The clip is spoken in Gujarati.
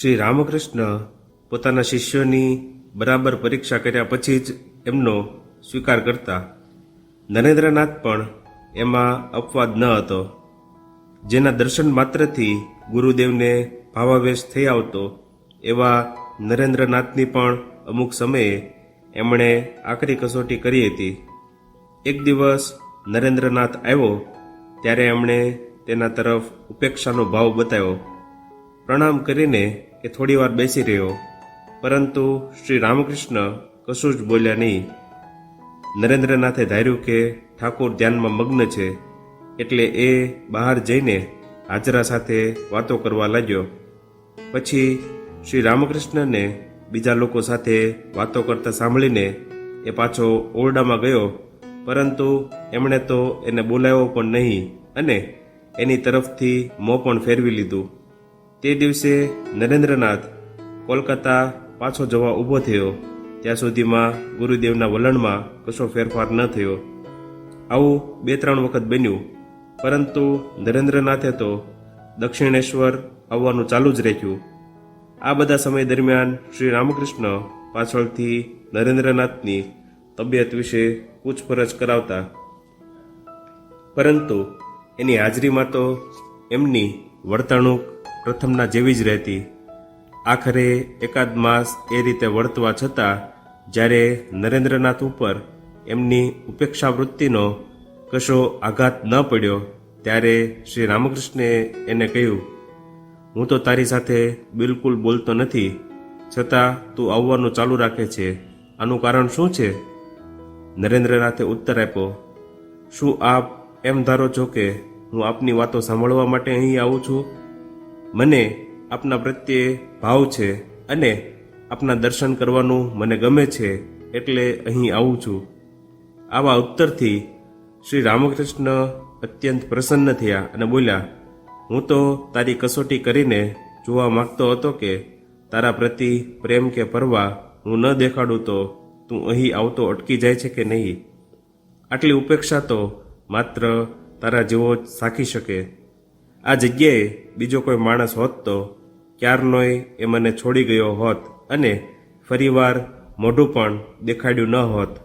શ્રી રામકૃષ્ણ પોતાના શિષ્યોની બરાબર પરીક્ષા કર્યા પછી જ એમનો સ્વીકાર કરતા. નરેન્દ્રનાથ પણ એમાં અપવાદ ન હતો. જેના દર્શન માત્રથી ગુરુદેવને ભાવાવેશ થઈ આવતો, એવા નરેન્દ્રનાથની પણ અમુક સમયે એમણે આકરી કસોટી કરી હતી. એક દિવસ નરેન્દ્રનાથ આવ્યો, ત્યારે એમણે તેના તરફ ઉપેક્ષાનો ભાવ બતાવ્યો. પ્રણામ કરીને એ થોડીવાર બેસી રહ્યો. પરંતુ શ્રી રામકૃષ્ણ કશું જ બોલ્યા નહીં. નરેન્દ્રનાથે ધાર્યું કે ઠાકોર ધ્યાનમાં મગ્ન છે, એટલે એ બહાર જઈને હાજરા સાથે વાતો કરવા લાગ્યો. પછી શ્રી રામકૃષ્ણને બીજા લોકો સાથે વાતો કરતા સાંભળીને એ પાછો ઓરડામાં ગયો, પરંતુ એમણે તો એને બોલાવ્યો પણ નહીં અને એની તરફથી મોં પણ ફેરવી લીધું. તે દિવસે નરેન્દ્રનાથ કોલકાતા પાછો જવા ઊભો થયો. ત્યાં સુધીમાં ગુરુદેવના વલણમાં કશો ફેરફાર ન થયો. આવું બે ત્રણ વખત બન્યું. પરંતુ નરેન્દ્રનાથે તો દક્ષિણેશ્વર આવવાનું ચાલુ જ રાખ્યું. આ બધા સમય દરમિયાન શ્રી રામકૃષ્ણ પાછળથી નરેન્દ્રનાથની તબિયત વિશે પૂછપરછ કરાવતા. પરંતુ એની હાજરીમાં તો એમની વર્તણૂક પ્રથમના જેવી જ રહેતી. આખરે એકાદ માસ એ રીતે વર્તવા છતાં, જ્યારે નરેન્દ્રનાથ ઉપર એમની ઉપેક્ષા વૃત્તિનો કશો આઘાત ન પડ્યો, ત્યારે શ્રી રામકૃષ્ણે એને કહ્યું, હું તો તારી સાથે બિલકુલ બોલતો નથી, છતાં તું આવવાનું ચાલુ રાખે છે. આનું કારણ શું છે? નરેન્દ્રનાથે ઉત્તર આપ્યો, શું આપ એમ ધારો છો કે હું આપની વાતો સાંભળવા માટે અહીં આવું છું? મને આપના પ્રત્યે ભાવ છે અને આપના દર્શન કરવાનું મને ગમે છે એટલે અહીં આવું છું. આવા ઉત્તરથી શ્રી રામકૃષ્ણ અત્યંત પ્રસન્ન થયા અને બોલ્યા, હું તો તારી કસોટી કરીને જોવા માંગતો હતો કે તારા પ્રતિ પ્રેમ કે પરવા હું ન દેખાડું તો તું અહીં આવતો અટકી જાય છે કે નહીં? આટલી ઉપેક્ષા તો માત્ર તારા જેવો જ સાખી શકે. આ જગ્યાએ બીજો કોઈ માણસ હોત તો ક્યારનોય એ મને છોડી ગયો હોત અને ફરીવાર મોઢું પણ દેખાડ્યું ન હોત.